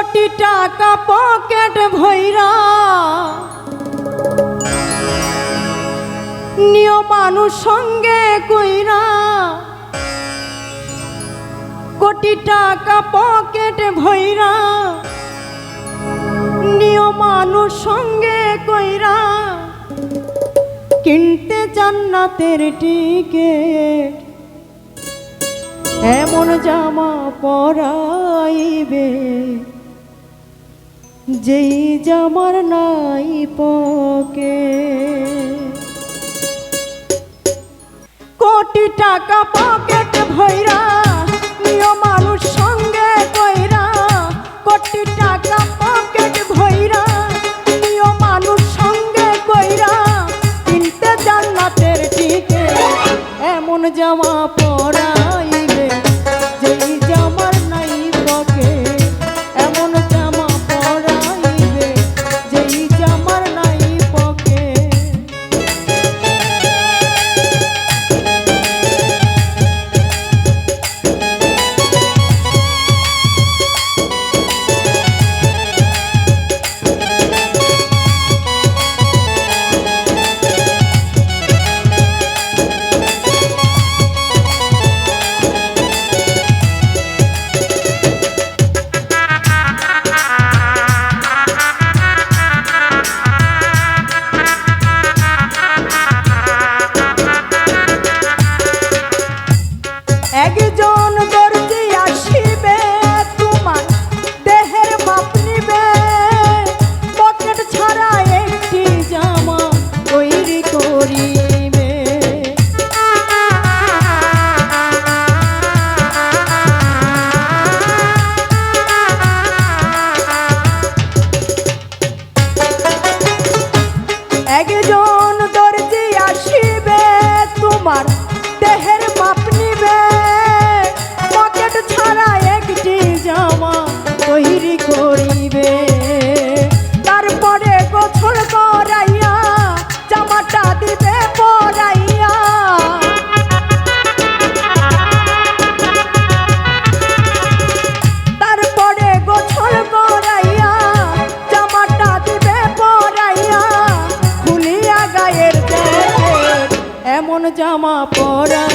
কোটি টাকা পকেট ভৈরা। নিয় মানুষ সঙ্গে কইরা। কোটি টাকা পকেট ভৈরা। নিয় মানুষ সঙ্গে কইরা। কিনতে জান্নাতের টিকেট। এমন জামা পরাইবে। যেই জামার নাই পকে। কোটি টাকা পকেট জামা পরা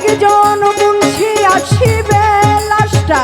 একজন মুন্সি আসিবে লাশটা।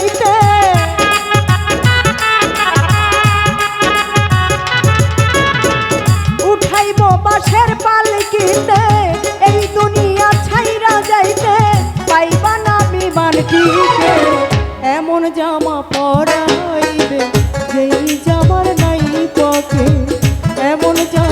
চাইতে উঠাইব বাসের পালকিতে, এই দুনিয়া ছাইরা যাইতে পাইবা না বিমান কিতে এমন জামা পরাইবে যেই জামার নাই পকে এমন জামা